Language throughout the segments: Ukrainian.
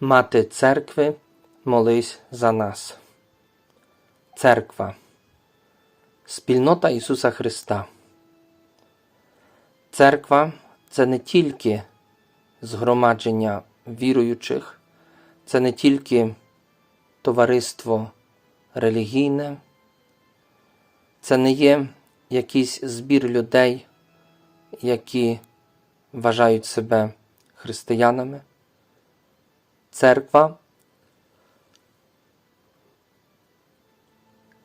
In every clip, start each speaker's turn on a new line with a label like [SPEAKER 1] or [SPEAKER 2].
[SPEAKER 1] Мати церкви, молись за нас. Церква. Спільнота Ісуса Христа. Церква це не тільки згромадження віруючих, це не тільки товариство релігійне, це не є якийсь збір людей, які вважають себе християнами. Церква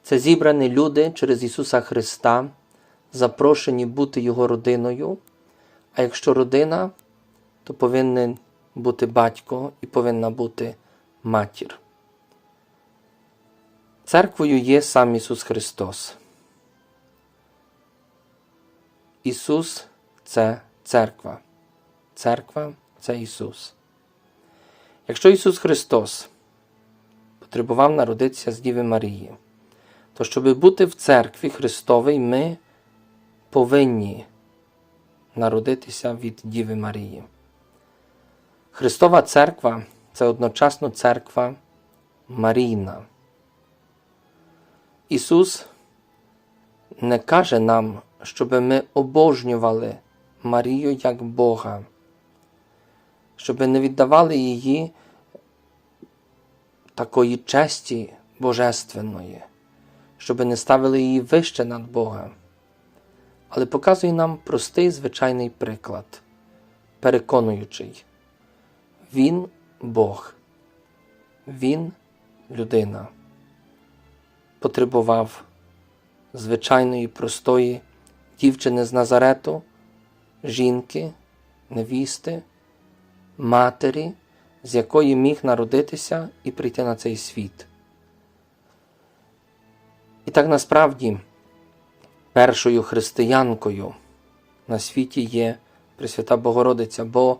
[SPEAKER 1] це зібрані люди через Ісуса Христа, запрошені бути Його родиною. А якщо родина, то повинен бути батько і повинна бути матір. Церквою є сам Ісус Христос. Ісус це церква. Церква це Ісус. Якщо Ісус Христос потребував народитися з Діви Марії, то щоб бути в церкві Христовій, ми повинні народитися від Діви Марії. Христова церква це одночасно церква Марійна. Ісус не каже нам, щоб ми обожнювали Марію як Бога, щоб не віддавали її такої честі божественної, щоб не ставили її вище над Бога. Але показує нам простий звичайний приклад, переконуючий. Він Бог, Він людина, потребував звичайної простої дівчини з Назарету, жінки, невісти, матері, з якої міг народитися і прийти на цей світ. І так насправді першою християнкою на світі є Пресвята Богородиця, бо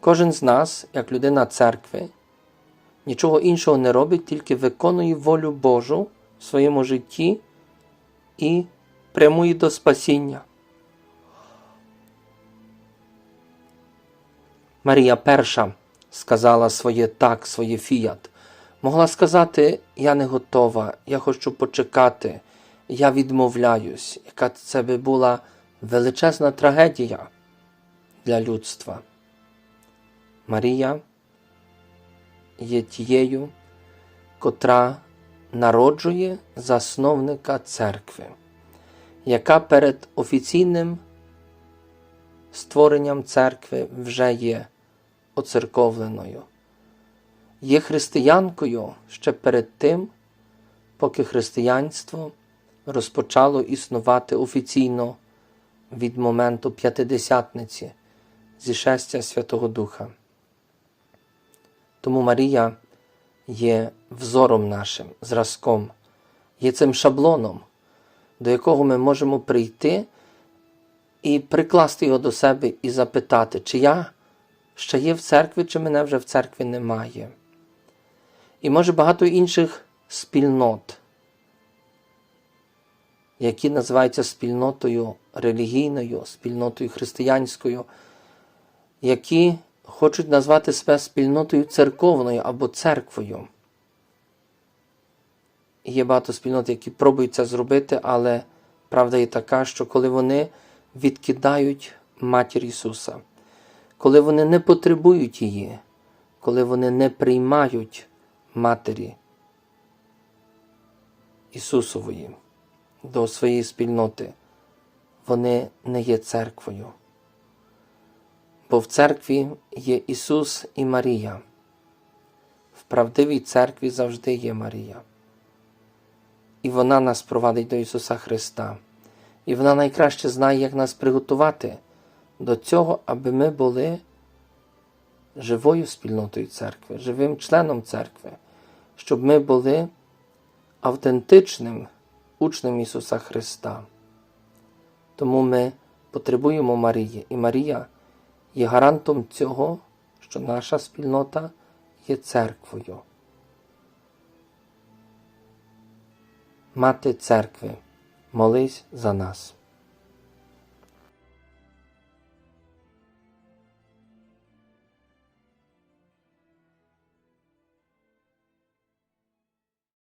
[SPEAKER 1] кожен з нас, як людина церкви, нічого іншого не робить, тільки виконує волю Божу в своєму житті і прямує до спасіння. Марія Перша сказала своє так, своє фіят. Могла сказати: Я не готова, я хочу почекати, я відмовляюсь, яка це би була величезна трагедія для людства. Марія є тією, котра народжує засновника церкви, яка перед офіційним створенням церкви вже є оцерковленою. Є християнкою ще перед тим, поки християнство розпочало існувати офіційно від моменту п'ятидесятниці зішестя Святого Духа. Тому Марія є взором нашим, зразком, є цим шаблоном, до якого ми можемо прийти і прикласти його до себе і запитати, чи я ще є в церкві, чи мене вже в церкві немає. І може багато інших спільнот, які називаються спільнотою релігійною, спільнотою християнською, які хочуть назвати себе спільнотою церковною або церквою. Є багато спільнот, які пробують це зробити, але правда є така, що коли вони відкидають матір Ісуса, коли вони не потребують її, коли вони не приймають Матері Ісусової до своєї спільноти, вони не є церквою. Бо в церкві є Ісус і Марія. В правдивій церкві завжди є Марія. І вона нас провадить до Ісуса Христа. І вона найкраще знає, як нас приготувати до цього, аби ми були живою спільнотою церкви, живим членом церкви, щоб ми були автентичним учнем Ісуса Христа. Тому ми потребуємо Марії, і Марія є гарантом цього, що наша спільнота є церквою. Мати церкви, молись за нас.